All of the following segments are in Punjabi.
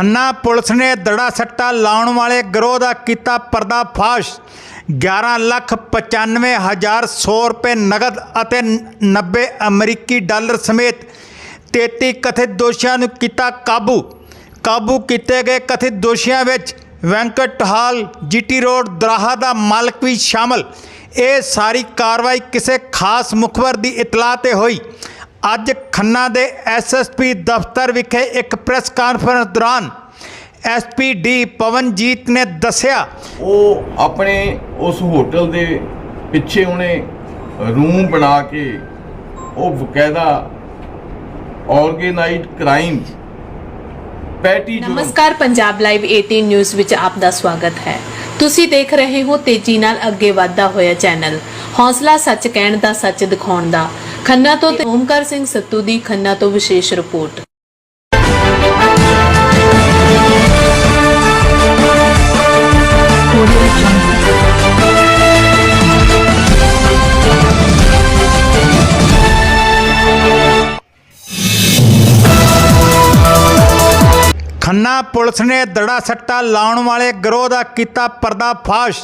ਖੰਨਾ ਪੁਲਿਸ ਨੇ ਦੜਾ ਸੱਟਾ ਲਾਉਣ ਵਾਲੇ ਗਰੋਹ ਦਾ ਕੀਤਾ ਪਰਦਾਫਾਸ਼। 11 ਲੱਖ 95 ਹਜ਼ਾਰ 100 ਰੁਪਏ ਨਗਦ ਅਤੇ 90 ਅਮਰੀਕੀ ਡਾਲਰ ਸਮੇਤ 33 ਕਥਿਤ ਦੋਸ਼ੀਆਂ ਨੂੰ ਕੀਤਾ ਕਾਬੂ। ਕਾਬੂ ਕੀਤੇ ਗਏ ਕਥਿਤ ਦੋਸ਼ੀਆਂ ਵਿੱਚ Venkat Hall, GT Road, Doraha ਦਾ ਮਾਲਕ ਵੀ ਸ਼ਾਮਲ। ਇਹ ਸਾਰੀ ਕਾਰਵਾਈ ਕਿਸੇ ਖਾਸ ਮੁਖਬਰ ਦੀ ਇਤਲਾਹ ਤੇ ਹੋਈ। ਅੱਜ ਖੰਨਾ ਦੇ ਐਸਐਸਪੀ ਦਫ਼ਤਰ ਵਿਖੇ ਇੱਕ ਪ੍ਰੈਸ ਕਾਨਫਰੰਸ ਦੌਰਾਨ ਐਸਪੀ ਡੀ ਪਵਨਜੀਤ ਨੇ ਦੱਸਿਆ ਉਹ ਆਪਣੇ ਉਸ ਹੋਟਲ ਦੇ ਪਿੱਛੇ ਉਹਨੇ ਰੂਮ ਬਣਾ ਕੇ ਉਹ ਬਕਾਇਦਾ ਆਰਗੇਨਾਈਜ਼ਡ ਕ੍ਰਾਈਮ ਪੈਟੀ ਨਮਸਕਾਰ ਪੰਜਾਬ ਲਾਈਵ 18 ਨਿਊਜ਼ ਵਿੱਚ ਆਪ ਦਾ ਸਵਾਗਤ ਹੈ। ਤੁਸੀਂ ਦੇਖ ਰਹੇ ਹੋ ਤੇਜ਼ੀ ਨਾਲ ਅੱਗੇ ਵਧਦਾ ਹੋਇਆ ਚੈਨਲ। ਹੌਸਲਾ ਸੱਚ ਕਹਿਣ ਦਾ ਸੱਚ ਦਿਖਾਉਣ ਦਾ। ਖੰਨਾ ਤੋਂ ਤੇ ਓਮਕਾਰ ਸਿੰਘ ਸੱਤੂ ਦੀ ਖੰਨਾ ਤੋਂ ਵਿਸ਼ੇਸ਼ ਰਿਪੋਰਟ। ਖੰਨਾ ਪੁਲਿਸ ਨੇ ਦੜਾ ਸੱਟਾ ਲਾਉਣ ਵਾਲੇ ਗਰੋਹ ਦਾ ਕੀਤਾ ਪਰਦਾਫਾਸ਼।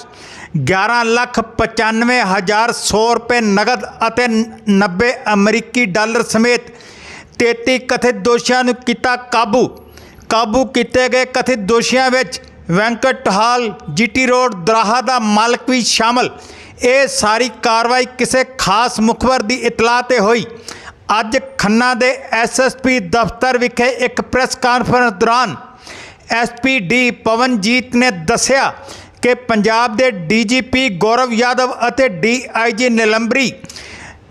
11 ਲੱਖ 95 ਹਜ਼ਾਰ 100 ਰੁਪਏ ਨਗਦ ਅਤੇ 90 ਅਮਰੀਕੀ ਡਾਲਰ ਸਮੇਤ 33 ਕਥਿਤ ਦੋਸ਼ੀਆਂ ਨੂੰ ਕੀਤਾ ਕਾਬੂ। ਕਾਬੂ ਕੀਤੇ ਗਏ ਕਥਿਤ ਦੋਸ਼ੀਆਂ ਵਿੱਚ Venkat Hall, GT Road, Doraha ਦਾ ਮਾਲਕ ਵੀ ਸ਼ਾਮਲ। ਇਹ ਸਾਰੀ ਕਾਰਵਾਈ ਕਿਸੇ ਖਾਸ ਮੁਖਬਰ ਦੀ ਇਤਲਾਹ ਤੇ ਹੋਈ। ਅੱਜ ਖੰਨਾ ਦੇ ਐਸਐਸਪੀ ਦਫ਼ਤਰ ਵਿਖੇ ਇੱਕ ਪ੍ਰੈਸ ਕਾਨਫਰੰਸ ਦੌਰਾਨ ਐਸਪੀ ਡੀ ਪਵਨਜੀਤ ਨੇ ਦੱਸਿਆ ਕਿ ਪੰਜਾਬ ਦੇ ਡੀਜੀਪੀ ਗੌਰਵ ਯਾਦਵ ਅਤੇ ਡੀਆਈਜੀ ਨਿਲੰਬਰੀ,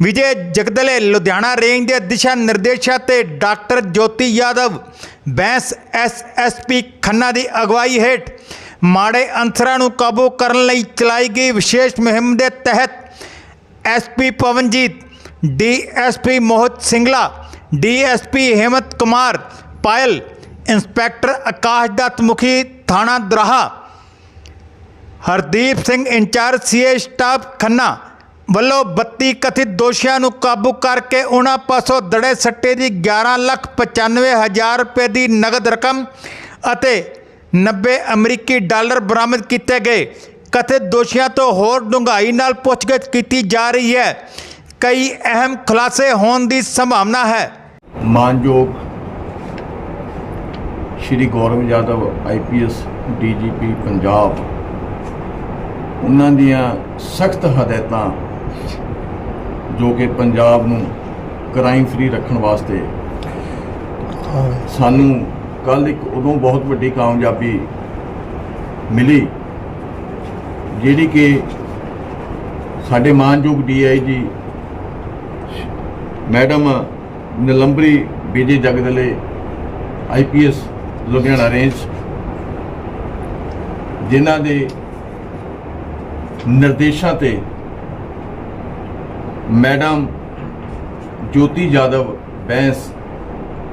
ਵਿਜੇ ਜਗਦਲੇ, ਲੁਧਿਆਣਾ ਰੇਂਜ ਦੇ ਦਿਸ਼ਾ ਨਿਰਦੇਸ਼ਾਂ ਤੇ ਡਾਕਟਰ ਜੋਤੀ ਯਾਦਵ, ਬੈਂਸ ਐਸਐਸਪੀ ਖੰਨਾ ਦੀ ਅਗਵਾਈ ਹੇਠ ਮਾੜੇ ਅੰਸਰਾਂ ਨੂੰ ਕਾਬੂ ਕਰਨ ਲਈ ਚਲਾਈ ਗਈ ਵਿਸ਼ੇਸ਼ ਮੁਹਿੰਮ ਦੇ ਤਹਿਤ SP Pawanjeet DSP Mohit Singla DSP Himmat Kumar, Payal, inspector Akash Dutt ਮੁਖੀ ਥਾਣਾ Doraha. Hardeep Singh incharge CIA staff Khanna ਵੱਲੋਂ 32 ਕਥਿਤ ਦੋਸ਼ੀਆਂ ਨੂੰ ਕਾਬੂ ਕਰਕੇ ਉਹਨਾਂ ਪਾਸੋਂ ਦੜੇ ਸੱਟੇ ਦੀ 11 ਲੱਖ 95 ਹਜ਼ਾਰ ਰੁਪਏ ਦੀ ਨਗਦ ਰਕਮ ਅਤੇ 90 ਅਮਰੀਕੀ ਡਾਲਰ ਬਰਾਮਦ ਕੀਤੇ ਗਏ। ਕਥਿਤ ਦੋਸ਼ੀਆਂ ਤੋਂ ਹੋਰ ਡੂੰਘਾਈ ਨਾਲ ਪੁੱਛਗਿੱਛ ਕੀਤੀ ਜਾ ਰਹੀ ਹੈ। ਕਈ ਅਹਿਮ ਖੁਲਾਸੇ ਹੋਣ ਦੀ ਸੰਭਾਵਨਾ ਹੈ। ਮਾਨਯੋਗ ਸ਼੍ਰੀ ਗੌਰਵ ਯਾਦਵ ਆਈਪੀਐਸ ਡੀਜੀਪੀ ਪੰਜਾਬ ਉਹਨਾਂ ਦੀਆਂ ਸਖਤ ਹਦਾਇਤਾਂ ਜੋ ਕਿ ਪੰਜਾਬ ਨੂੰ ਕ੍ਰਾਈਮ ਫ੍ਰੀ ਰੱਖਣ ਵਾਸਤੇ ਸਾਨੂੰ ਕੱਲ ਇੱਕ ਉਦੋਂ ਬਹੁਤ ਵੱਡੀ ਕਾਮਯਾਬੀ ਮਿਲੀ ਜਿਹੜੀ ਕਿ ਸਾਡੇ ਮਾਨਯੋਗ DIG madam Nilambari Vijay Jagdale IPS Ludhiana range ਜਿਨ੍ਹਾਂ ਦੇ ਨਿਰਦੇਸ਼ਾਂ ਤੇ madam Jyoti Yadav Bains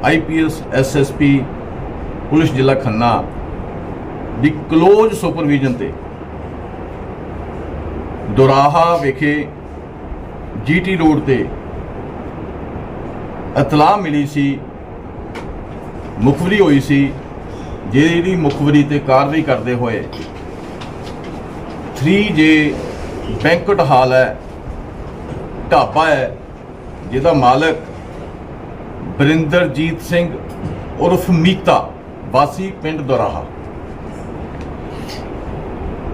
IPS SSP police ਜ਼ਿਲ੍ਹਾ ਖੰਨਾ ਦੀ ਕਲੋਜ਼ ਸੁਪਰਵੀਜ਼ਨ ਤੇ ਦੁਰਾਹਾ ਵਿਖੇ ਜੀਟੀ ਰੋਡ ਤੇ ਇਤਲਾਹ ਮਿਲੀ ਸੀ, ਮੁਖਬਰੀ ਹੋਈ ਸੀ, ਜਿਹੜੀ ਮੁਖਬਰੀ ਤੇ ਕਾਰਵਾਈ ਕਰਦੇ ਹੋਏ 3J ਬੈਂਕਟ ਹਾਲ ਹੈ, ਢਾਬਾ ਹੈ, ਜਿਹਦਾ ਮਾਲਕ ਬਰਿੰਦਰਜੀਤ ਸਿੰਘ ਉਰਫ ਮੀਤਾ, ਵਾਸੀ ਪਿੰਡ ਦੁਰਾਹਾ।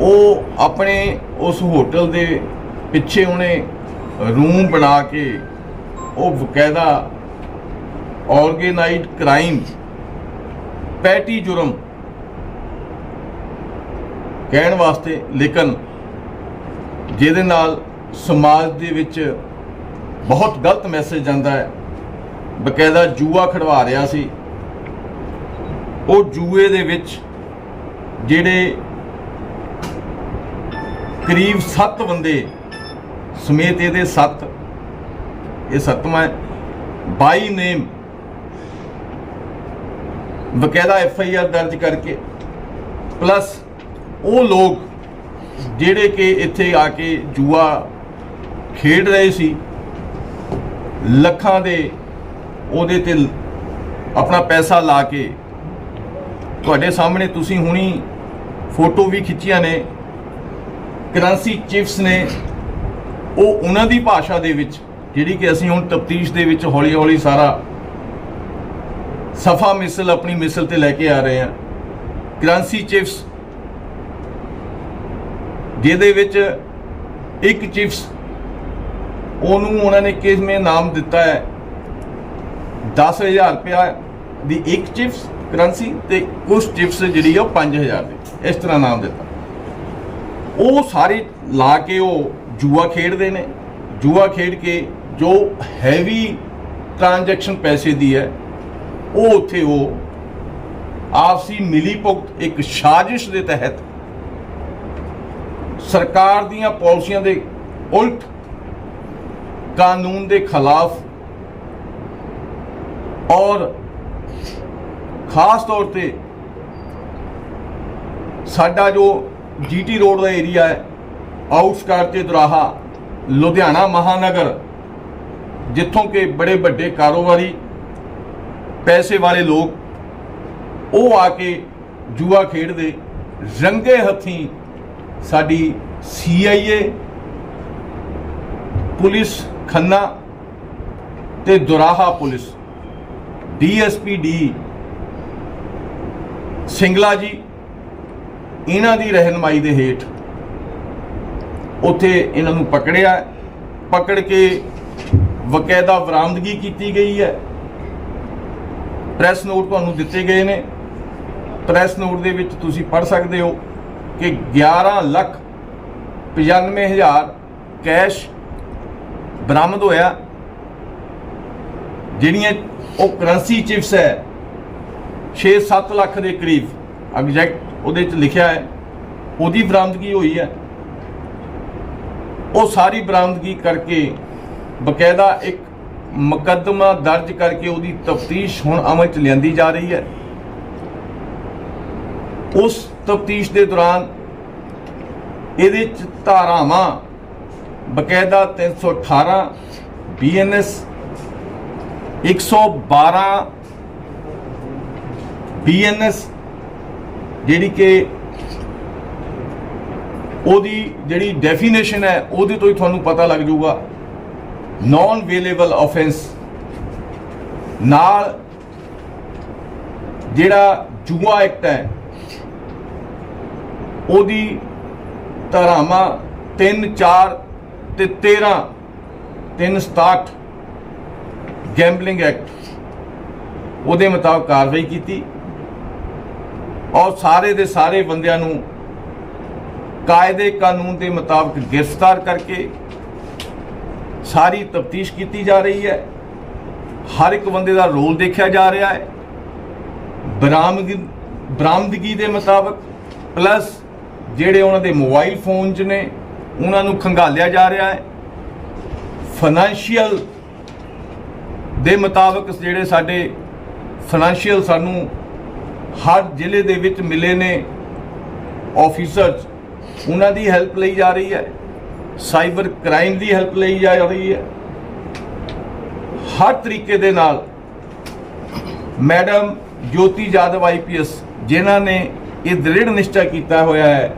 ਉਹ ਆਪਣੇ ਉਸ ਹੋਟਲ ਦੇ ਪਿੱਛੇ ਉਹਨੇ ਰੂਮ ਬਣਾ ਕੇ ਉਹ ਬਕਾਇਦਾ ਆਰਗੇਨਾਈਜ਼ਡ ਕ੍ਰਾਈਮ ਪੈਟੀ ਜੁਰਮ ਕਹਿਣ ਵਾਸਤੇ, ਲੇਕਿਨ ਜਿਹਦੇ ਨਾਲ ਸਮਾਜ ਦੇ ਵਿੱਚ ਬਹੁਤ ਗਲਤ ਮੈਸੇਜ ਜਾਂਦਾ ਹੈ। ਬਕਾਇਦਾ ਜੂਆ ਖੜਵਾ ਰਿਹਾ ਸੀ। ਉਹ ਜੂਏ ਦੇ ਵਿੱਚ ਜਿਹੜੇ ਕਰੀਬ 7 ਬੰਦੇ ਸਮੇਤ ਇਹਦੇ 7 ਇਹ ਸੱਤਵਾਂ ਹੈ 22 ਨੇਮ ਬਕਾਇਦਾ ਐਫ ਆਈ ਆਰ ਦਰਜ ਕਰਕੇ ਪਲੱਸ ਉਹ ਲੋਕ ਜਿਹੜੇ ਕਿ ਇੱਥੇ ਆ ਕੇ ਜੂਆ ਖੇਡ ਰਹੇ ਸੀ, ਲੱਖਾਂ ਦੇ ਉਹਦੇ ਤੇ ਆਪਣਾ ਪੈਸਾ ਲਾ ਕੇ ਤੁਹਾਡੇ ਸਾਹਮਣੇ ਤੁਸੀਂ ਹੁਣੀ ਫੋਟੋ ਵੀ ਖਿੱਚੀਆਂ ਨੇ, ਕਰੰਸੀ ਚਿਪਸ ਨੇ, ਉਹ ਉਹਨਾਂ ਦੀ ਭਾਸ਼ਾ ਦੇ ਵਿੱਚ, ਜਿਹੜੀ ਕਿ ਅਸੀਂ ਹੁਣ ਤਫਤੀਸ਼ ਦੇ ਵਿੱਚ ਹੌਲੀ-ਹੌਲੀ ਸਾਰਾ ਸਫਾ ਮਿਸਲ ਆਪਣੀ ਮਿਸਲ ਤੇ ਲੈ ਕੇ ਆ ਰਹੇ ਹਾਂ। ਕਰੰਸੀ ਚਿਪਸ ਜਿਹਦੇ ਵਿੱਚ ਇੱਕ ਚਿਪਸ ਉਹਨੂੰ ਉਹਨਾਂ ਨੇ ਕਿਸਮੇ ਨਾਮ ਦਿੱਤਾ ਹੈ? 10000 ਰੁਪਇਆ ਦੀ ਇੱਕ ਚਿਪਸ ਕਰੰਸੀ ਤੇ ਕੁਝ ਚਿਪਸ ਜਿਹੜੀ ਆ ਉਹ 5000 ਦੀ, ਇਸ ਤਰ੍ਹਾਂ ਨਾਮ ਦਿੱਤਾ। ਉਹ ਸਾਰੇ ਲਾ ਕੇ ਉਹ ਜੂਆ ਖੇਡਦੇ ਨੇ। ਜੂਆ ਖੇਡ ਕੇ ਜੋ ਹੈਵੀ ਟ੍ਰਾਂਜੈਕਸ਼ਨ ਪੈਸੇ ਦੀ ਹੈ, ਉਹ ਉੱਥੇ ਉਹ ਆਪਸੀ ਮਿਲੀ ਭੁਗਤ ਇੱਕ ਸਾਜ਼ਿਸ਼ ਦੇ ਤਹਿਤ ਸਰਕਾਰ ਦੀਆਂ ਪਾਲਿਸੀਆਂ ਦੇ ਉਲਟ ਕਾਨੂੰਨ ਦੇ ਖਿਲਾਫ ਔਰ ਖਾਸ ਤੌਰ ਤੇ ਸਾਡਾ ਜੋ ਜੀਟੀ ਰੋਡ ਦਾ ਏਰੀਆ ਹੈ, ਆਊਟਸਕਰਟ ਤੇ ਦੁਰਾਹਾ, ਲੁਧਿਆਣਾ ਮਹਾਨਗਰ, ਜਿੱਥੋਂ ਕਿ ਬੜੇ ਵੱਡੇ ਕਾਰੋਬਾਰੀ, ਪੈਸੇ ਵਾਲੇ ਲੋਕ, ਉਹ ਆ ਕੇ ਜੂਆ ਖੇਡਦੇ, ਰੰਗੇ ਹੱਥੀਂ ਸਾਡੀ ਸੀਆਈਏ ਪੁਲਿਸ ਖੰਨਾ ਤੇ Doraha police DSP D Singla ji, ਇਹਨਾਂ ਦੀ ਰਹਿਨਮਾਈ ਦੇ ਹੇਠ ਉੱਥੇ ਇਹਨਾਂ ਨੂੰ ਪਕੜਿਆ, ਪਕੜ ਕੇ ਵਕਾਇਦਾ ਬਰਾਮਦਗੀ ਕੀਤੀ ਗਈ ਹੈ। ਪ੍ਰੈਸ ਨੋਟ ਤੁਹਾਨੂੰ ਦਿੱਤੇ ਗਏ ਨੇ। ਪ੍ਰੈਸ ਨੋਟ ਦੇ ਵਿੱਚ ਤੁਸੀਂ ਪੜ੍ਹ ਸਕਦੇ ਹੋ। ਕਿ 11 ਲੱਖ 95 ਹਜ਼ਾਰ ਕੈਸ਼ ਬਰਾਮਦ ਹੋਇਆ, ਜਿਹੜੀਆਂ ਉਹ ਕਰੰਸੀ ਚਿਪਸ ਹੈ 6-7 ਲੱਖ ਦੇ ਕਰੀਬ, ਐਗਜ਼ੈਕਟ ਉਹਦੇ ਵਿੱਚ ਲਿਖਿਆ ਹੈ, ਉਹਦੀ ਬਰਾਮਦਗੀ ਹੋਈ ਹੈ। ਉਹ ਸਾਰੀ ਬਰਾਮਦਗੀ ਕਰਕੇ ਬਕਾਇਦਾ ਇੱਕ ਮੁਕੱਦਮਾ ਦਰਜ ਕਰਕੇ ਉਹਦੀ ਤਫਤੀਸ਼ ਹੁਣ ਅਮਲ ਚ ਲਿਆਂਦੀ ਜਾ ਰਹੀ ਹੈ। ਉਸ ਤਫਤੀਸ਼ ਦੇ ਦੌਰਾਨ ਇਹਦੇ ਚ ਧਾਰਾਵਾਂ, ਬਕਾਇਦਾ 318 ਬੀਐਨਐਸ 112 ਬੀਐਨਐਸ ਜਿਹੜੀ ਕਿ ਉਹਦੀ ਜਿਹੜੀ ਡੈਫੀਨੇਸ਼ਨ ਹੈ, ਉਹਦੇ ਤੋਂ ਹੀ ਤੁਹਾਨੂੰ ਪਤਾ ਲੱਗ ਜਾਊਗਾ। ਨਾਨ ਵੇਲੇਬਲ ਆਫੈਂਸ ਨਾਲ ਜਿਹੜਾ ਜੂਆ ਐਕਟ ਹੈ ਉਹਦੀ ਧਾਰਾਵਾਂ 3 4 ਤੇ 13 367 ਗੈਂਬਲਿੰਗ ਐਕਟ ਉਹਦੇ ਮੁਤਾਬਕ ਕਾਰਵਾਈ ਕੀਤੀ ਔਰ ਸਾਰੇ ਦੇ ਸਾਰੇ ਬੰਦਿਆਂ ਨੂੰ ਕਾਇਦੇ ਕਾਨੂੰਨ ਦੇ ਮੁਤਾਬਕ ਗ੍ਰਿਫਤਾਰ ਕਰਕੇ ਸਾਰੀ ਤਫਤੀਸ਼ ਕੀਤੀ ਜਾ ਰਹੀ ਹੈ। ਹਰ ਇੱਕ ਬੰਦੇ ਦਾ ਰੋਲ ਦੇਖਿਆ ਜਾ ਰਿਹਾ ਹੈ। ਬਰਾਮਦ ਬਰਾਮਦਗੀ ਦੇ ਮੁਤਾਬਕ ਪਲੱਸ ਜਿਹੜੇ ਉਹਨਾਂ ਦੇ ਮੋਬਾਈਲ ਫੋਨ 'ਚ ਨੇ, ਉਹਨਾਂ ਨੂੰ ਖੰਗਾਲਿਆ ਜਾ ਰਿਹਾ ਹੈ। ਫਾਈਨੈਂਸ਼ੀਅਲ ਦੇ ਮੁਤਾਬਕ ਜਿਹੜੇ ਸਾਡੇ ਫਾਈਨੈਂਸ਼ੀਅਲ ਸਾਨੂੰ ਹਰ ਜ਼ਿਲ੍ਹੇ ਦੇ ਵਿੱਚ ਮਿਲੇ ਨੇ ਆਫੀਸਰਸ ਉਹਨਾਂ ਦੀ ਹੈਲਪ ਲਈ ਜਾ ਰਹੀ ਹੈ। ਸਾਈਬਰ ਕ੍ਰਾਈਮ ਦੀ ਹੈਲਪ ਲਈ ਜਾ ਰਹੀ ਹੈ। ਹਰ ਤਰੀਕੇ ਦੇ ਨਾਲ ਮੈਡਮ ਜੋਤੀ ਜਾਦਵ ਆਈਪੀਐਸ ਜਿਨ੍ਹਾਂ ਨੇ ਇਹ ਦ੍ਰਿੜ ਨਿਸ਼ਚਾ ਕੀਤਾ ਹੋਇਆ ਹੈ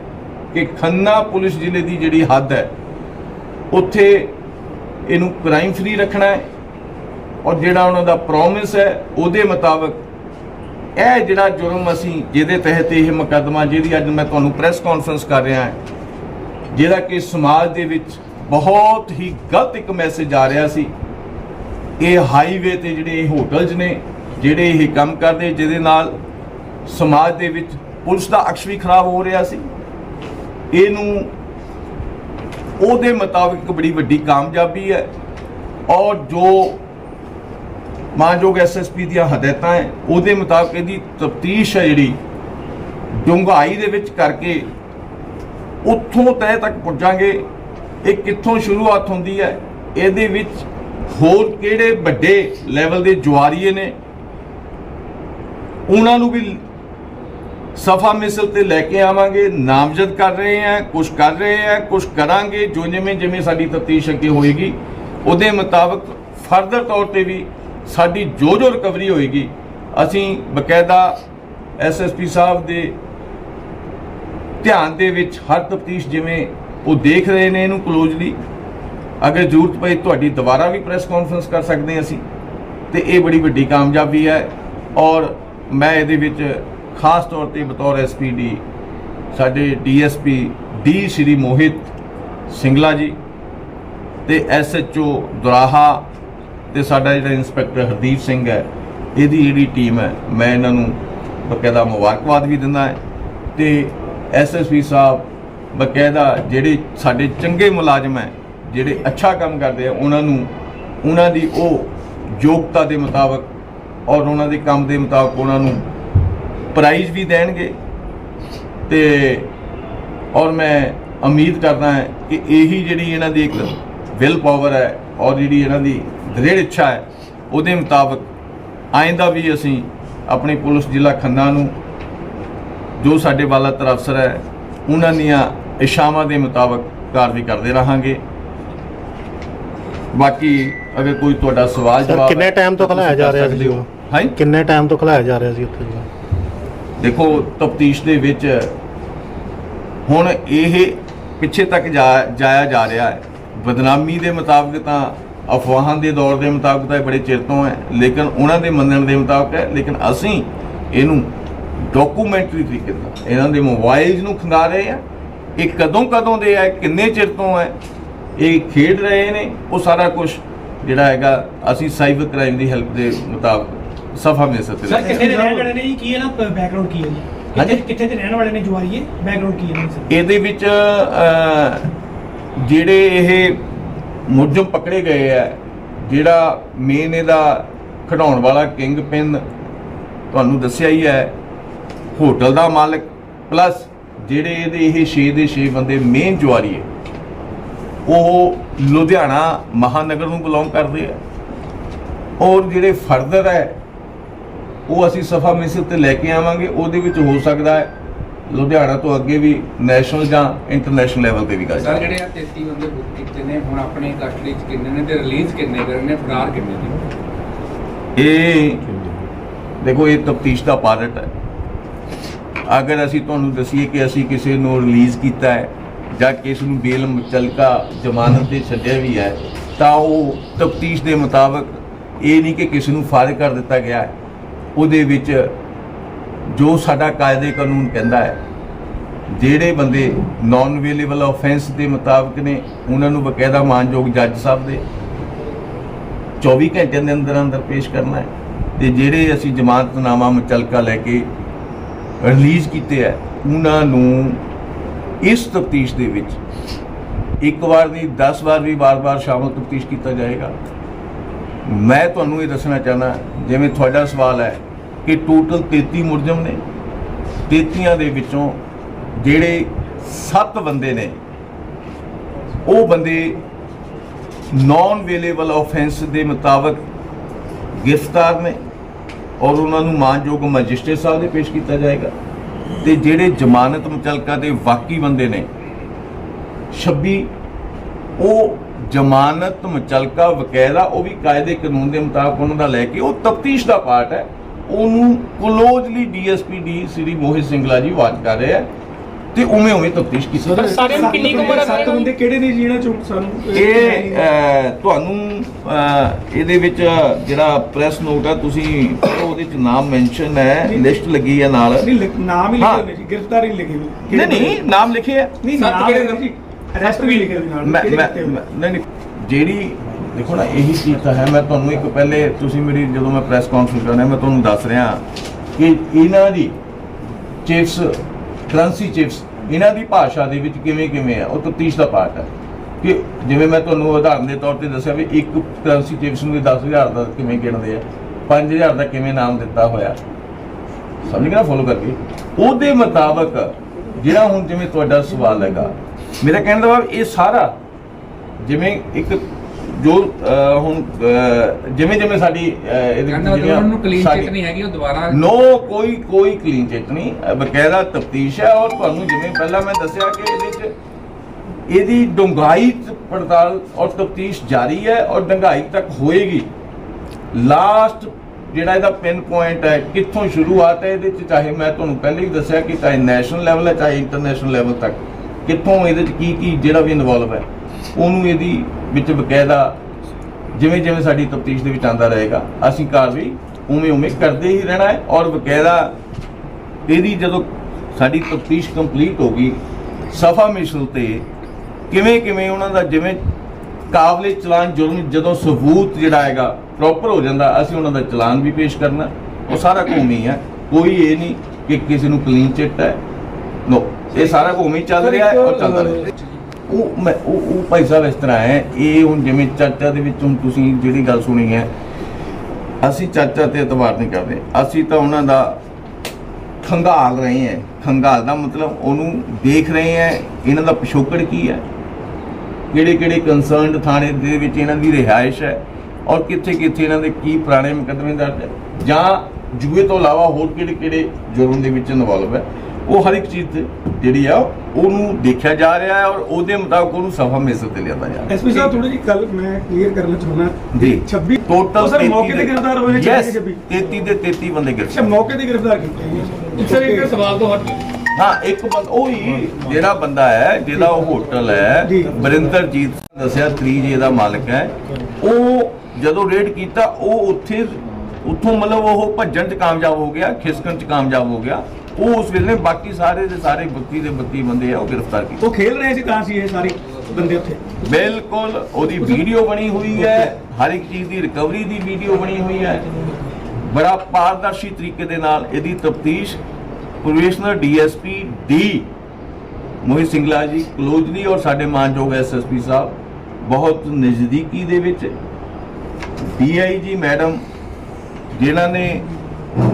ਕਿ ਖੰਨਾ ਪੁਲਿਸ ਜ਼ਿਲ੍ਹੇ ਦੀ ਜਿਹੜੀ ਹੱਦ ਹੈ, ਉੱਥੇ ਇਹਨੂੰ ਕ੍ਰਾਈਮ ਫ੍ਰੀ ਰੱਖਣਾ ਹੈ ਔਰ ਜਿਹੜਾ ਉਹਨਾਂ ਦਾ ਪ੍ਰੋਮਿਸ ਹੈ, ਉਹਦੇ ਮੁਤਾਬਕ ਇਹ ਜਿਹੜਾ ਜੁਰਮ ਅਸੀਂ ਜਿਹਦੇ ਤਹਿਤ ਇਹ ਮੁਕੱਦਮਾ ਜਿਹਦੀ ਅੱਜ ਮੈਂ ਤੁਹਾਨੂੰ ਪ੍ਰੈਸ ਕਾਨਫਰੰਸ ਕਰ ਰਿਹਾ ਹਾਂ ਜਿਹਦਾ ਕਿ ਸਮਾਜ ਦੇ ਵਿੱਚ ਬਹੁਤ ਹੀ ਗਲਤ ਇੱਕ ਮੈਸੇਜ ਆ ਰਿਹਾ ਸੀ, ਇਹ ਹਾਈਵੇ ਤੇ ਜਿਹੜੇ ਇਹ ਹੋਟਲਸ ਨੇ, ਜਿਹੜੇ ਇਹ ਕੰਮ ਕਰਦੇ ਜਿਹਦੇ ਨਾਲ ਸਮਾਜ ਦੇ ਵਿੱਚ ਪੁਲਿਸ ਦਾ ਅਕਸ਼ ਵੀ ਖਰਾਬ ਹੋ ਰਿਹਾ ਸੀ। ਇਹਨੂੰ ਉਹਦੇ ਮੁਤਾਬਕ ਬੜੀ ਵੱਡੀ ਕਾਮਯਾਬੀ ਹੈ ਔਰ ਜੋ ਮਾਨਯੋਗ ਐਸਐਸਪੀ ਦੀਆਂ ਹਦਾਇਤਾਂ ਹੈ, ਉਹਦੇ ਮੁਤਾਬਕ ਇਹਦੀ ਤਫਤੀਸ਼ ਹੈ ਜਿਹੜੀ ਡੂੰਘਾਈ ਦੇ ਵਿੱਚ ਕਰਕੇ ਉੱਥੋਂ ਤਹਿ ਤੱਕ ਪੁੱਜਾਂਗੇ। ਇਹ ਕਿੱਥੋਂ ਸ਼ੁਰੂਆਤ ਹੁੰਦੀ ਹੈ? ਇਹਦੇ ਵਿੱਚ ਹੋਰ ਕਿਹੜੇ ਵੱਡੇ ਲੈਵਲ ਦੇ ਜੁਆਰੀਏ ਨੇ? ਉਹਨਾਂ ਨੂੰ ਵੀ ਸਫਾ ਮਿਸਲ ਤੇ ਲੈ ਕੇ ਆਵਾਂਗੇ, ਨਾਮਜ਼ਦ ਕਰ ਰਹੇ ਆ ਕੁਝ ਕਰ ਰਹੇ ਆ ਕੁਝ ਕਰਾਂਗੇ, ਜੋ ਜਿਵੇਂ ਜਿਵੇਂ ਸਾਡੀ ਤਫਤੀਸ਼ ਅੱਗੇ ਹੋਏਗੀ, ਉਹਦੇ ਮੁਤਾਬਕ ਫਰਦਰ ਤੌਰ ਤੇ ਵੀ ਸਾਡੀ ਜੋ ਜੋ ਰਿਕਵਰੀ ਹੋਏਗੀ, ਅਸੀਂ ਬਕਾਇਦਾ ਐਸਐਸਪੀ ਸਾਹਿਬ ਦੇ ਧਿਆਨ ਦੇ ਵਿੱਚ ਹਰ ਤਫਤੀਸ਼ ਜਿਵੇਂ ਉਹ ਦੇਖ ਰਹੇ ਨੇ ਇਹਨੂੰ ਕਲੋਜ਼ਲੀ ਅਗਰ ਜ਼ਰੂਰਤ ਪਈ ਤੁਹਾਡੀ ਦੁਬਾਰਾ ਵੀ ਪ੍ਰੈਸ ਕਾਨਫਰੰਸ ਕਰ ਸਕਦੇ ਅਸੀਂ, ਤੇ ਇਹ ਬੜੀ ਵੱਡੀ ਕਾਮਯਾਬੀ ਹੈ ਔਰ ਮੈਂ ਇਹਦੇ ਵਿੱਚ ਖਾਸ ਤੌਰ ਤੇ ਬਤੌਰ ਐਸਪੀਡੀ ਸਾਡੇ ਡੀਐਸਪੀ ਡੀ ਸ਼੍ਰੀ ਮੋਹਿਤ ਸਿੰਗਲਾ ਜੀ ਤੇ ਐਸਐਚਓ ਦੁਰਾਹਾ ਤੇ ਸਾਡਾ ਜਿਹੜਾ ਇੰਸਪੈਕਟਰ ਹਰਦੀਪ ਸਿੰਘ ਹੈ, ਇਹਦੀ ਜਿਹੜੀ ਟੀਮ ਹੈ, ਮੈਂ ਇਹਨਾਂ ਨੂੰ ਬਕਾਇਦਾ ਮੁਬਾਰਕਬਾਦ ਵੀ ਦਿੰਦਾ ਹੈ ਤੇ ਐਸਐਸਪੀ ਸਾਹਿਬ ਬਕਾਇਦਾ ਜਿਹੜੇ ਸਾਡੇ ਚੰਗੇ ਮੁਲਾਜ਼ਮ ਹੈ, ਜਿਹੜੇ ਅੱਛਾ ਕੰਮ ਕਰਦੇ ਆ, ਉਹਨਾਂ ਨੂੰ ਉਹਨਾਂ ਦੀ ਉਹ ਯੋਗਤਾ ਦੇ ਮੁਤਾਬਕ ਔਰ ਉਹਨਾਂ ਦੇ ਕੰਮ ਦੇ ਮੁਤਾਬਕ ਉਹਨਾਂ ਨੂੰ ਪ੍ਰਾਈਜ਼ ਵੀ ਦੇਣਗੇ ਤੇ ਔਰ ਮੈਂ ਉਮੀਦ ਕਰਦਾ ਹਾਂ ਕਿ ਇਹੀ ਜਿਹੜੀ ਇਹਨਾਂ ਦੀ ਇੱਕ ਵਿਲ ਪਾਵਰ ਹੈ ਔਰ ਜਿਹੜੀ ਇਹਨਾਂ ਦੀ ਦ੍ਰਿੜ ਇੱਛਾ ਹੈ ਉਹਦੇ ਮੁਤਾਬਕ ਆਇੰਦਾ ਵੀ ਅਸੀਂ ਆਪਣੀ ਪੁਲਿਸ ਜ਼ਿਲ੍ਹਾ ਖੰਨਾ ਨੂੰ ਜੋ ਸਾਡੇ ਵਾਲਾ ਅਫਸਰ ਹੈ ਉਹਨਾਂ ਦੀਆਂ ਇਸ਼ਾਵਾਂ ਦੇ ਮੁਤਾਬਕ ਕਾਰਵਾਈ ਕਰਦੇ ਰਹਾਂਗੇ ਬਾਕੀ ਅਗਰ ਕੋਈ ਤੁਹਾਡਾ ਸਵਾਲ ਜਵਾਬ ਕਿੰਨੇ ਹੈ ਟਾਈਮ ਤੋਂ ਖਲਾਇਆ ਜਾ ਰਿਹਾ ਸੀ ਹੋ। ਉਹ? ਹਾਂਜੀ ਕਿੰਨੇ ਟਾਈਮ ਤੋਂ ਖਲਾਇਆ ਜਾ ਰਿਹਾ ਸੀ ਉੱਥੇ ਦੇਖੋ, ਤਫਤੀਸ਼ ਦੇ ਵਿੱਚ ਹੁਣ ਇਹ ਪਿੱਛੇ ਤੱਕ ਜਾ- ਜਾਇਆ ਜਾ ਰਿਹਾ ਹੈ। ਬਦਨਾਮੀ ਦੇ ਮੁਤਾਬਕ ਤਾਂ ਅਫਵਾਹਾਂ ਦੇ ਦੌਰ ਦੇ ਮੁਤਾਬਕ ਤਾਂ ਇਹ ਬੜੇ ਚਿਰ ਤੋਂ ਹੈ, ਲੇਕਿਨ ਉਹਨਾਂ ਦੇ ਮੰਨਣ ਦੇ ਮੁਤਾਬਕ ਹੈ, ਲੇਕਿਨ ਅਸੀਂ ਇਹਨੂੰ ਡਾਕੂਮੈਂਟਰੀ ਤਰੀਕੇ ਨਾਲ, ਇਹਨਾਂ ਦੇ ਮੋਬਾਈਲਸ ਨੂੰ ਖੰਗਾ ਰਹੇ ਆ ਇਹ ਕਦੋਂ ਕਦੋਂ ਦੇ ਆ ਕਿੰਨੇ ਚਿਰ ਤੋਂ ਹੈ, ਇਹ ਖੇਡ ਰਹੇ ਨੇ, ਉਹ ਸਾਰਾ ਕੁਝ ਜਿਹੜਾ ਹੈਗਾ, ਅਸੀਂ ਸਾਈਬਰ ਕ੍ਰਾਈਮ ਦੀ ਹੈਲਪ ਦੇ ਮੁਤਾਬਕ ਸਫਾ ਮਿਲ ਸਕਦੇ ਸਰ ਕਿੱਥੇ ਦੇ ਰਹਿਣ ਵਾਲੇ ਨੇ ਜੀ? ਕੀ ਹੈ ਨਾ ਬੈਕਗ੍ਰਾਉਂਡ ਕੀ ਹੈ ਜੀ? ਹਾਂਜੀ? ਕਿੱਥੇ ਕਿੱਥੇ ਦੇ ਰਹਿਣ ਵਾਲੇ ਨੇ ਜੁਆਰੀਏ ਬੈਕਗ੍ਰਾਉਂਡ ਕੀ ਹੈ ਸਰ? ਇਹਦੇ ਵਿੱਚ ਜਿਹੜੇ ਇਹ ਮੁਲਜ਼ਮ ਪਕੜੇ ਗਏ ਆ ਜਿਹੜਾ ਮੇਨ ਇਹਦਾ ਖਡਾਉਣ ਵਾਲਾ ਕਿੰਗ ਪਿਨ ਤੁਹਾਨੂੰ ਦੱਸਿਆ ਹੀ ਹੈ ਹੋਟਲ ਦਾ ਮਾਲਕ ਪਲੱਸ ਜਿਹੜੇ ਇਹਦੇ ਇਹ 6 ਦੇ 6 ਬੰਦੇ ਮੇਨ ਜੁਆਰੀ ਹੈ ਉਹ ਲੁਧਿਆਣਾ ਮਹਾਨਗਰ ਨੂੰ ਬਿਲੋਂਗ ਕਰਦੇ ਆ। ਔਰ ਜਿਹੜੇ ਫਰਦਰ ਹੈ ਉਹ ਅਸੀਂ ਸਫਾ ਮਿਸਰ ਤੇ ਲੈ ਕੇ ਆਵਾਂਗੇ ਉਹਦੇ ਵਿੱਚ ਹੋ ਸਕਦਾ ਹੈ ਲੁਧਿਆਣਾ ਤੋਂ ਅੱਗੇ ਵੀ ਨੈਸ਼ਨਲ ਜਾਂ ਇੰਟਰਨੈਸ਼ਨਲ ਲੈਵਲ ਤੇ ਵੀ ਗੱਲ ਸਰ ਜਿਹੜੇ ਆ 33 ਬੰਦੇ ਬੁੱਕ ਕੀਤੇ ਨੇ ਹੁਣ ਆਪਣੇ ਕਸਟਡੀ ਚ ਕਿੰਨੇ ਨੇ ਤੇ ਰਿਲੀਜ਼ ਕਿੰਨੇ ਕਰਨੇ ਫਰਾਰ ਕਿੰਨੇ ਨੇ? ਇਹ ਦੇਖੋ ਇਹ ਤਫਤੀਸ਼ ਦਾ ਪਾਰਟ ਹੈ। ਅਗਰ ਅਸੀਂ ਤੁਹਾਨੂੰ ਦਸੀਏ ਕਿ ਅਸੀਂ ਕਿਸੇ ਨੂੰ ਰਿਲੀਜ਼ ਕੀਤਾ ਹੈ ਜਾਂ ਕਿਸ ਨੂੰ ਬੇਲ ਮੁਚਲਕਾ ਜ਼ਮਾਨਤ ਤੇ ਛੱਡਿਆ ਵੀ ਹੈ ਤਾਂ ਉਹ ਤਫਤੀਸ਼ ਦੇ ਮੁਤਾਬਕ ਇਹ ਨਹੀਂ ਕਿ ਕਿਸੇ ਨੂੰ ਫਾਰਿਗ ਕਰ ਦਿੱਤਾ ਗਿਆ ਹੈ। ਉਹਦੇ ਵਿੱਚ ਜੋ ਸਾਡਾ ਕਾਇਦੇ ਕਾਨੂੰਨ ਕਹਿੰਦਾ ਹੈ, ਜਿਹੜੇ ਬੰਦੇ ਨਾਨ ਅਵੇਲੇਬਲ ਆਫੈਂਸ ਦੇ ਮੁਤਾਬਕ ਨੇ, ਉਹਨਾਂ ਨੂੰ ਬਕਾਇਦਾ ਮਾਨਯੋਗ ਜੱਜ ਸਾਹਿਬ ਦੇ 24 ਘੰਟਿਆਂ ਦੇ ਅੰਦਰ ਅੰਦਰ ਪੇਸ਼ ਕਰਨਾ ਹੈ ਤੇ ਜਿਹੜੇ ਅਸੀਂ ਜ਼ਮਾਨਤਨਾਮਾ ਮੁਚਲਕਾ ਲੈ ਕੇ ਰਿਲੀਜ਼ ਕੀਤੇ ਹੈ, ਉਹਨਾਂ ਨੂੰ ਇਸ ਤਫਤੀਸ਼ ਦੇ ਵਿੱਚ ਇੱਕ ਵਾਰ ਨਹੀਂ 10 ਵਾਰ ਵੀ ਵਾਰ-ਵਾਰ ਸ਼ਾਮਲ ਤਫਤੀਸ਼ ਕੀਤਾ ਜਾਏਗਾ। ਮੈਂ ਤੁਹਾਨੂੰ ਇਹ ਦੱਸਣਾ ਚਾਹਨਾ ਜਿਵੇਂ ਤੁਹਾਡਾ ਸਵਾਲ ਹੈ ਕਿ ਟੋਟਲ 33 ਮੁਲਜ਼ਮ ਨੇ 33 ਦੇ ਵਿੱਚੋਂ ਜਿਹੜੇ 7 ਬੰਦੇ ਨੇ, ਉਹ ਬੰਦੇ ਨਾਨ ਅਵੇਲੇਬਲ ਆਫੈਂਸ ਦੇ ਮੁਤਾਬਕ ਗ੍ਰਿਫਤਾਰ ਨੇ ਔਰ ਉਹਨਾਂ ਨੂੰ ਮਾਨਯੋਗ ਮੈਜਿਸਟਰੇਟ ਸਾਹਿਬ ਦੇ ਪੇਸ਼ ਕੀਤਾ ਜਾਏਗਾ। ਤੇ ਜਿਹੜੇ ਜ਼ਮਾਨਤ ਮੁਚਲਕਾ ਦੇ ਵਾਕੀ ਬੰਦੇ ਨੇ 26 ਉਹ ਜ਼ਮਾਨਤ ਮੁਚਲਕਾ ਵਕਾਇਦਾ ਉਹ ਵੀ ਕਾਇਦੇ ਕਾਨੂੰਨ ਦੇ ਮੁਤਾਬਕ ਉਹਨਾਂ ਦਾ ਲੈ ਕੇ ਉਹ ਤਫਤੀਸ਼ ਦਾ ਪਾਰਟ ਹੈ। ਉਹਨੂੰ closely DSP D Shri Mohit Singla ji watch ਕਰ ਰਹੇ ਆ ਤੇ ਉਵੇਂ ਉਵੇਂ ਤਫਤੀਸ਼ ਕੀਤੀ ਹੈ। ਸਾਰਿਆਂ ਨੂੰ ਕਿੰਨੀ ਉਮਰ ਹੈ ਸੱਤ ਬੰਦੇ ਕਿਹੜੇ ਨੇ ਜੀ ਇਹਨਾਂ ਚੋਂ ਸਾਨੂੰ? ਇਹ ਤੁਹਾਨੂੰ ਇਹਦੇ ਵਿੱਚ ਜਿਹੜਾ ਪ੍ਰੈਸ ਨੋਟ ਆ ਤੁਸੀਂ ਉਹਦੇ ਚ ਨਾਮ ਮੈਂਸ਼ਨ ਹੈ ਲਿਸਟ ਲੱਗੀ ਹੈ ਨਾਲ। ਨਹੀਂ ਨਾਮ ਹੀ ਹਾਂ। ਲਿਖੇ ਹੋਏ ਜੀ ਗ੍ਰਿਫਤਾਰੀ ਲਿਖੇ ਹੋਏ ਨਹੀਂ ਨਹੀਂ ਨਾਮ ਲਿਖੇ ਆ। ਨਹੀਂ ਸੱਤ ਨਾਮ ਕਿਹੜੇ ਜੀ। ਅਰੈਸਟ ਵੀ ਲਿਖੇ ਹੋਏ ਨਾਲ ਮੈਂ ਕਿਹੜੇ ਮੈਂ ਕੀਤੇ ਹੋਏ? ਮੈਂ- ਨਹੀਂ ਨਹੀਂ ਜਿਹੜੀ ਦੇਖੋ ਨਾ ਇਹੀ ਚੀਜ਼ ਤਾਂ ਹੈ ਮੈਂ ਤੁਹਾਨੂੰ ਇੱਕ ਪਹਿਲੇ ਤੁਸੀਂ ਮੇਰੀ ਜਦੋਂ ਮੈਂ ਪ੍ਰੈਸ ਕਾਨਫਰੰਸ ਕਰਨਾ ਮੈਂ ਤੁਹਾਨੂੰ ਦੱਸ ਰਿਹਾ ਕਿ ਇਹਨਾਂ ਦੀ ਚਿਪਸ ਕਰੰਸੀ ਚਿਪਸ ਇਹਨਾਂ ਦੀ ਭਾਸ਼ਾ ਦੇ ਵਿੱਚ ਕਿਵੇਂ ਕਿਵੇਂ ਆ? ਉਹ ਤਫਤੀਸ਼ ਦਾ ਪਾਰਟ ਹੈ। ਕਿ ਜਿਵੇਂ ਮੈਂ ਤੁਹਾਨੂੰ ਉਦਾਹਰਨ ਦੇ ਤੌਰ ਤੇ ਦੱਸਿਆ ਵੀ ਇੱਕ ਕਰੰਸੀ ਚਿਪਸ ਨੂੰ ਵੀ 10000 ਦਾ ਕਿਵੇਂ ਗਿਣਦੇ ਆ 5000 ਦਾ ਕਿਵੇਂ ਨਾਮ ਦਿੱਤਾ ਹੋਇਆ। ਸਮਝ ਗਏ ਨਾ ਫੋਲੋ ਕਰਕੇ? ਉਹਦੇ ਮੁਤਾਬਕ ਜਿਹੜਾ ਹੁਣ ਜਿਵੇਂ ਤੁਹਾਡਾ ਸਵਾਲ ਹੈਗਾ ਮੇਰਾ ਕਹਿਣ ਦਾ ਭਾਵ ਇਹ ਸਾਰਾ ਜਿਵੇਂ ਇੱਕ ਜੋ ਹੁਣ ਜਿਵੇਂ ਜਿਵੇਂ ਸਾਡੀ ਇਹਦੇ ਨੂੰ ਕਲੀਨ ਚਿੱਟ ਨਹੀਂ ਹੈਗੀ ਉਹ ਦੁਬਾਰਾ ਨੋ ਕੋਈ ਕੋਈ ਕਲੀਨ ਚਿੱਟ ਨਹੀਂ ਬਕਾਇਦਾ ਤਫਤੀਸ਼ ਹੈ ਔਰ ਤੁਹਾਨੂੰ ਜਿਵੇਂ ਪਹਿਲਾਂ ਮੈਂ ਦੱਸਿਆ ਕਿ ਇਹਦੇ ਚ ਇਹਦੀ ਡੂੰਘਾਈ ਚ ਪੜਤਾਲ ਔਰ ਤਫਤੀਸ਼ ਜਾਰੀ ਹੈ ਔਰ ਡੂੰਘਾਈ ਤੱਕ ਹੋਏਗੀ। ਲਾਸਟ ਜਿਹੜਾ ਇਹਦਾ ਪਿਨ ਪੁਆਇੰਟ ਹੈ ਕਿੱਥੋਂ ਸ਼ੁਰੂਆਤ ਹੈ ਇਹਦੇ ਚ ਚਾਹੇ ਮੈਂ ਤੁਹਾਨੂੰ ਪਹਿਲੇ ਹੀ ਦੱਸਿਆ ਕਿ ਚਾਹੇ ਨੈਸ਼ਨਲ ਲੈਵਲ ਹੈ ਚਾਹੇ ਇੰਟਰਨੈਸ਼ਨਲ ਲੈਵਲ ਤੱਕ। ਕਿੱਥੋਂ ਇਹਦੇ ਚ ਕੀ ਕੀ ਜਿਹੜਾ ਵੀ ਇਨਵੋਲਵ ਹੈ, ਉਹਨੂੰ ਇਹਦੀ ਵਿੱਚ ਬਕਾਇਦਾ ਜਿਵੇਂ ਜਿਵੇਂ ਸਾਡੀ ਤਫਤੀਸ਼ ਦੇ ਵਿੱਚ ਆਂਦਾ ਰਹੇਗਾ, ਅਸੀਂ ਕਾਰਵਾਈ ਉਵੇਂ ਉਵੇਂ ਕਰਦੇ ਹੀ ਰਹਿਣਾ ਹੈ ਔਰ ਬਕਾਇਦਾ ਇਹਦੀ ਜਦੋਂ ਸਾਡੀ ਤਫਤੀਸ਼ ਕੰਪਲੀਟ ਹੋ ਗਈ, ਸਫਾ ਮਿਸ਼ਲ ਤੇ ਕਿਵੇਂ ਕਿਵੇਂ ਉਹਨਾਂ ਦਾ ਜਿਵੇਂ ਕਾਬਲੇ ਚਲਾਨ ਜੁਰਮ ਜਦੋਂ ਸਬੂਤ ਜਿਹੜਾ ਹੈਗਾ ਪ੍ਰੋਪਰ ਹੋ ਜਾਂਦਾ, ਅਸੀਂ ਉਹਨਾਂ ਦਾ ਚਲਾਨ ਵੀ ਪੇਸ਼ ਕਰਨਾ, ਉਹ ਸਾਰਾ ਘੁੰਮੀ ਹੈ, ਕੋਈ ਇਹ ਨਹੀਂ ਕਿ ਕਿਸੇ ਨੂੰ ਕਲੀਨ ਚਿੱਟ ਹੈ ਨੋ ਇਹ ਸਾਰਾ ਘੁੰਮੀ ਚੱਲ ਰਿਹਾ ਹੈ ਔਰ ਚੱਲਦਾ ਰਹੇ। ਉਹ ਮੈਂ, ਉਹ ਉਹ ਭਾਈ ਸਾਹਿਬ ਇਸ ਤਰ੍ਹਾਂ ਹੈ, ਇਹ ਹੁਣ ਜਿਵੇਂ ਚਰਚਾ ਦੇ ਵਿੱਚ ਹੁਣ ਤੁਸੀਂ ਜਿਹੜੀ ਗੱਲ ਸੁਣੀ ਹੈ, ਅਸੀਂ ਚਰਚਾ ਤੇ ਇਤਬਾਰ ਨਹੀਂ ਕਰਦੇ। ਅਸੀਂ ਤਾਂ ਉਹਨਾਂ ਦਾ ਖੰਗਾਲ ਰਹੇ ਹਾਂ। ਖੰਗਾਲ ਦਾ ਮਤਲਬ ਉਹਨੂੰ ਦੇਖ ਰਹੇ ਹਾਂ, ਇਹਨਾਂ ਦਾ ਪਿਛੋਕੜ ਕੀ ਹੈ? ਕਿਹੜੇ ਕਿਹੜੇ ਕੰਸਰਨਡ ਥਾਣੇ ਦੇ ਵਿੱਚ ਇਹਨਾਂ ਦੀ ਰਿਹਾਇਸ਼ ਹੈ? ਔਰ ਕਿੱਥੇ ਕਿੱਥੇ ਇਹਨਾਂ ਦੇ ਕੀ ਪੁਰਾਣੇ ਮੁਕੱਦਮੇ ਦਰਜ ਹੈ? ਜਾਂ ਜੂਏ ਤੋਂ ਇਲਾਵਾ ਹੋਰ ਕਿਹੜੇ ਕਿਹੜੇ ਜੁਰਮ ਦੇ ਵਿੱਚ ਇਨਵੋਲਵ ਹੈ? ਉਹ ਹਰ ਇੱਕ ਚੀਜ਼ ਤੇ ਜਿਹੜੀ ਆ ਉਹਨੂੰ ਦੇਖਿਆ ਜਾ ਰਿਹਾ ਹੈ ਔਰ ਉਹਦੇ ਮੁਤਾਬਕ ਉਹਨੂੰ ਸਫਾ ਮੇਸਰ ਤੇ ਲਿਆਂਦਾ ਜਾ ਰਿਹਾ। ਹੈ ਐਸਪੀ ਸਾਹਿਬ ਥੋੜੀ ਜਿਹੀ ਗੱਲ ਮੈਂ ਕਲੀਅਰ ਕਰਨਾ ਚਾਹੁੰਦਾ। ਜੀ। 26 ਟੋਟਲ ਸਰ ਮੌਕੇ ਤੇ ਗ੍ਰਿਫਤਾਰ ਹੋਏ ਨੇ ਯੈਸ 26 33 ਦੇ 33 ਬੰਦੇ ਅੱਛਾ ਗ੍ਰਿਫਤਾਰ ਮੌਕੇ ਤੇ ਗ੍ਰਿਫਤਾਰ ਕੀਤੇ ਸਰ ਇੱਕ ਸਵਾਲ ਤੋਂ ਹਟ ਹਾਂ ਇੱਕ ਬੰਦ ਉਹ ਹੀ ਜਿਹੜਾ ਬੰਦਾ ਹੈ ਜਿਹਦਾ ਉਹ ਹੋਟਲ ਹੈ ਜੀ। ਬਰਿੰਦਰਜੀਤ ਦੱਸਿਆ 3 ਜੇ ਦਾ ਮਾਲਕ ਹੈ। ਉਹ ਜਦੋਂ ਰੇਡ ਕੀਤਾ ਉਹ ਉੱਥੇ ਉੱਥੋਂ ਮਤਲਬ ਉਹ ਭੱਜਣ 'ਚ ਕਾਮਯਾਬ ਹੋ ਗਿਆ ਖਿਸਕਣ 'ਚ ਕਾਮਯਾਬ ਹੋ ਗਿਆ। ਉਹ ਉਸ ਵੇਲੇ ਬਾਕੀ ਸਾਰੇ ਦੇ ਸਾਰੇ 32 ਦੇ 32 ਬੰਦੇ ਆ ਉਹ ਗ੍ਰਿਫਤਾਰ ਕੀਤੇ। ਉਹ ਖੇਲ ਰਹੇ ਸੀ ਤਾਂ ਸੀ ਇਹ ਸਾਰੇ ਬੰਦੇ ਉੱਥੇ। ਬਿਲਕੁਲ ਉਹਦੀ ਵੀਡੀਓ ਬਣੀ ਹੋਈ ਹੈ ਹਰ ਇੱਕ ਚੀਜ਼ ਦੀ ਰਿਕਵਰੀ ਦੀ ਵੀਡੀਓ ਬਣੀ ਹੋਈ ਹੈ। ਬੜਾ ਪਾਰਦਰਸ਼ੀ ਤਰੀਕੇ ਦੇ ਨਾਲ ਇਹਦੀ ਤਫਤੀਸ਼ professional DSP D Mohit Singla ji closely ਔਰ ਸਾਡੇ ਮਾਨਯੋਗ ਐਸਐਸਪੀ ਸਾਹਿਬ ਬਹੁਤ ਨਜ਼ਦੀਕੀ ਦੇ ਵਿੱਚ। ਡੀਆਈਜੀ ਮੈਡਮ ਜਿਨ੍ਹਾਂ ਨੇ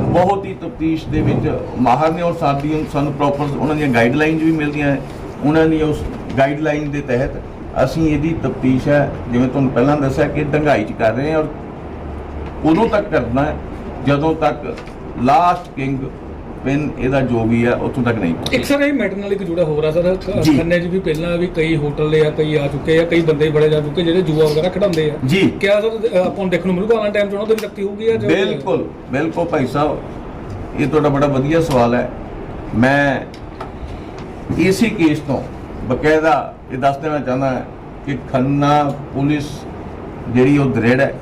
ਬਹੁਤ ਹੀ ਤਫਤੀਸ਼ ਦੇ ਵਿੱਚ ਮਾਹਰ ਨੇ ਔਰ ਸਾਡੀ ਸਾਨੂੰ ਪ੍ਰੋਪਰ ਉਹਨਾਂ ਦੀਆਂ ਗਾਈਡਲਾਈਨਸ ਵੀ ਮਿਲਦੀਆਂ ਹੈ। ਉਹਨਾਂ ਦੀ ਉਸ ਗਾਈਡਲਾਈਨ ਦੇ ਤਹਿਤ ਅਸੀਂ ਇਹਦੀ ਤਫਤੀਸ਼ ਹੈ। ਜਿਵੇਂ ਤੁਹਾਨੂੰ ਪਹਿਲਾਂ ਦੱਸਿਆ ਕਿ ਡੰਗਾਈ ਚ ਕਰ ਰਹੇ ਹਾਂ ਔਰ ਉਦੋਂ ਤੱਕ ਕਰਨਾ ਜਦੋਂ ਤੱਕ ਲਾਸਟ ਕਿੰਗ ਪਿਨ ਇਹਦਾ ਜੋ ਵੀ ਹੈ ਉੱਥੋਂ ਤੱਕ ਨਹੀਂ ਪਹੁੰਚੇ। ਇੱਕ ਸਰ ਇਹ ਮੈਟਰ ਨਾਲ ਇੱਕ ਜੁੜਾ ਹੋਰ ਆ ਸਰ। ਜੀ। ਖੰਨੇ 'ਚ ਵੀ ਪਹਿਲਾਂ ਵੀ ਕਈ ਹੋਟਲ ਦੇ ਆ ਕਈ ਆ ਚੁੱਕੇ ਆ ਕਈ ਬੰਦੇ ਬੜੇ ਜਾ ਚੁੱਕੇ ਜਿਹੜੇ ਜੂਆ ਵਗੈਰਾ ਖਿਡਾਉਂਦੇ ਆ। ਜੀ। ਕਿਆ ਸਰ ਆਪਾਂ ਨੂੰ ਦੇਖਣ ਨੂੰ ਮਿਲੂਗਾ ਆਨ ਟਾਈਮ ਚ ਉਹਨਾਂ ਦੀ ਸ਼ਕਤੀ ਹੋਊਗੀ ਜੋ- ਬਿਲਕੁਲ ਬਿਲਕੁਲ ਭਾਈ ਸਾਹਿਬ। ਇਹ ਤੁਹਾਡਾ ਬੜਾ ਵਧੀਆ ਸਵਾਲ ਹੈ। ਮੈਂ ਇਸੇ ਕੇਸ ਤੋਂ ਬਕਾਇਦਾ ਇਹ ਦੱਸ ਦੇਣਾ ਚਾਹੁੰਦਾ ਹਾਂ ਕਿ ਖੰਨਾ ਪੁਲਿਸ ਜਿਹੜੀ ਉਹ ਦ੍ਰਿੜ ਹੈ।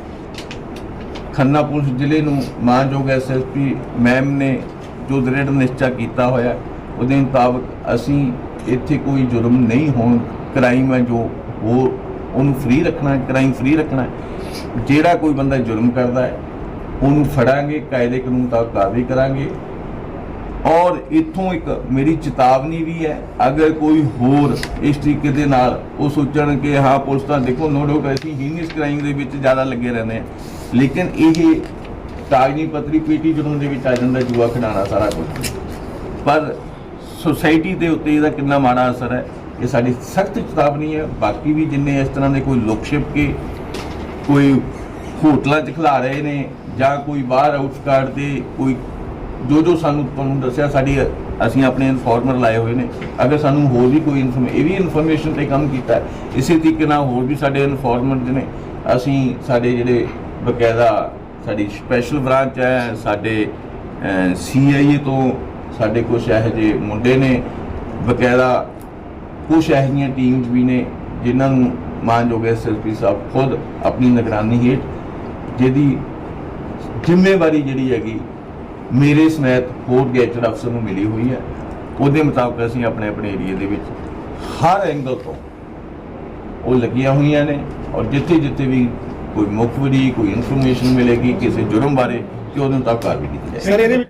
ਖੰਨਾ ਪੁਲਿਸ ਜ਼ਿਲ੍ਹੇ ਨੂੰ ਮਾਨਯੋਗ ਐਸਐਸਪੀ ਮੈਮ ਨੇ ਜੋ ਦ੍ਰਿੜ ਨਿਸ਼ਚਾ ਕੀਤਾ ਹੋਇਆ, ਉਹਦੇ ਮੁਤਾਬਕ ਅਸੀਂ ਇੱਥੇ ਕੋਈ ਜੁਰਮ ਨਹੀਂ ਹੋਣ ਕ੍ਰਾਈਮ ਹੈ ਜੋ ਉਹ, ਉਹਨੂੰ ਫ੍ਰੀ ਰੱਖਣਾ ਕ੍ਰਾਈਮ ਫ੍ਰੀ ਰੱਖਣਾ ਜਿਹੜਾ ਕੋਈ ਬੰਦਾ ਜੁਰਮ ਕਰਦਾ ਹੈ, ਉਹਨੂੰ ਫੜਾਂਗੇ, ਕਾਇਦੇ ਕਾਨੂੰਨ ਮੁਤਾਬਕ ਕਾਰਵਾਈ ਕਰਾਂਗੇ। ਔਰ ਇੱਥੋਂ ਇੱਕ ਮੇਰੀ ਚੇਤਾਵਨੀ ਵੀ ਹੈ, ਅਗਰ ਕੋਈ ਹੋਰ ਇਸ ਤਰੀਕੇ ਦੇ ਨਾਲ ਉਹ ਸੋਚਣ ਕਿ ਹਾਂ, ਪੁਲਿਸ ਤਾਂ ਦੇਖੋ ਨੋ ਡਾਊਟ ਅਸੀਂ ਹੀਨੀਅਸ ਕ੍ਰਾਈਮ ਦੇ ਵਿੱਚ ਜ਼ਿਆਦਾ ਲੱਗੇ ਰਹਿੰਦੇ ਹਾਂ। ਲੇਕਿਨ ਇਹ ਕਾਗਜ਼ੀ ਪੱਤਰੀ ਪੀਟੀ ਜੁਰਮ ਦੇ ਵਿੱਚ ਆ ਜਾਂਦਾ ਜੂਆ ਖਿਡਾਉਣਾ ਸਾਰਾ ਕੁਝ ਪਰ ਸੋਸਾਇਟੀ ਦੇ ਉੱਤੇ ਇਹਦਾ ਕਿੰਨਾ ਮਾੜਾ ਅਸਰ ਹੈ, ਇਹ ਸਾਡੀ ਸਖਤ ਚੇਤਾਵਨੀ ਹੈ। ਬਾਕੀ ਵੀ ਜਿੰਨੇ ਇਸ ਤਰ੍ਹਾਂ ਦੇ ਕੋਈ ਲੋਕ ਛਿਪ ਕੇ ਕੋਈ ਹੋਟਲਾਂ 'ਚ ਖਿਲਾ ਰਹੇ ਨੇ ਜਾਂ ਕੋਈ ਬਾਹਰ ਆਊਟਸਕਰਟ ਦੇ ਕੋਈ ਜੋ ਜੋ ਸਾਨੂੰ ਤੁਹਾਨੂੰ ਦੱਸਿਆ, ਸਾਡੀ ਅਸੀਂ ਆਪਣੇ ਇਨਫੋਰਮਰ ਲਾਏ ਹੋਏ ਨੇ। ਅਗਰ ਸਾਨੂੰ ਹੋਰ ਵੀ ਕੋਈ ਇਨਫੋਰਮੇ ਇਹ ਵੀ ਇਨਫੋਰਮੇਸ਼ਨ ਤੇ ਕੰਮ ਕੀਤਾ ਇਸੇ ਤਰੀਕੇ ਨਾਲ ਹੋਰ ਵੀ ਸਾਡੇ ਇਨਫੋਰਮਰ ਨੇ, ਅਸੀਂ ਸਾਡੇ ਜਿਹੜੇ ਬਕਾਇਦਾ ਸਾਡੀ ਸਪੈਸ਼ਲ ਬ੍ਰਾਂਚ ਹੈ, ਸਾਡੇ ਸੀਆਈਏ ਤੋਂ ਸਾਡੇ ਕੁਝ ਇਹੋ ਜਿਹੇ ਮੁੰਡੇ ਨੇ, ਬਕਾਇਦਾ ਕੁਝ ਇਹੋ ਜਿਹੀਆਂ ਟੀਮਸ ਵੀ ਨੇ, ਜਿਨ੍ਹਾਂ ਨੂੰ ਮਾਨਯੋਗ ਐਸਐਸਪੀ ਸਾਹਿਬ ਖੁਦ ਆਪਣੀ ਨਿਗਰਾਨੀ ਹੇਠ ਜਿਹਦੀ ਜ਼ਿੰਮੇਵਾਰੀ ਜਿਹੜੀ ਹੈਗੀ, ਮੇਰੇ ਸਮੇਤ ਹੋਰ ਗੈਜਟ ਅਫਸਰ ਨੂੰ ਮਿਲੀ ਹੋਈ ਹੈ। ਉਹਦੇ ਮੁਤਾਬਕ ਅਸੀਂ ਆਪਣੇ ਆਪਣੇ ਏਰੀਆ ਦੇ ਵਿੱਚ ਹਰ ਐਂਗਲ ਤੋਂ ਉਹ ਲੱਗੀਆਂ ਹੋਈਆਂ ਨੇ ਔਰ ਜਿੱਥੇ ਜਿੱਥੇ ਵੀ ਕੋਈ ਮੁਖਬਰੀ ਕੋਈ ਇਨਫੋਰਮੇਸ਼ਨ ਮਿਲੇਗੀ, ਕਿਸੇ ਜੁਰਮ ਬਾਰੇ, ਤੇ ਉਹਦੇ ਤੱਕ ਕਾਰਵਾਈ ਕੀਤੀ ਜਾਏਗੀ। ਸਰ ਇਹਦੇ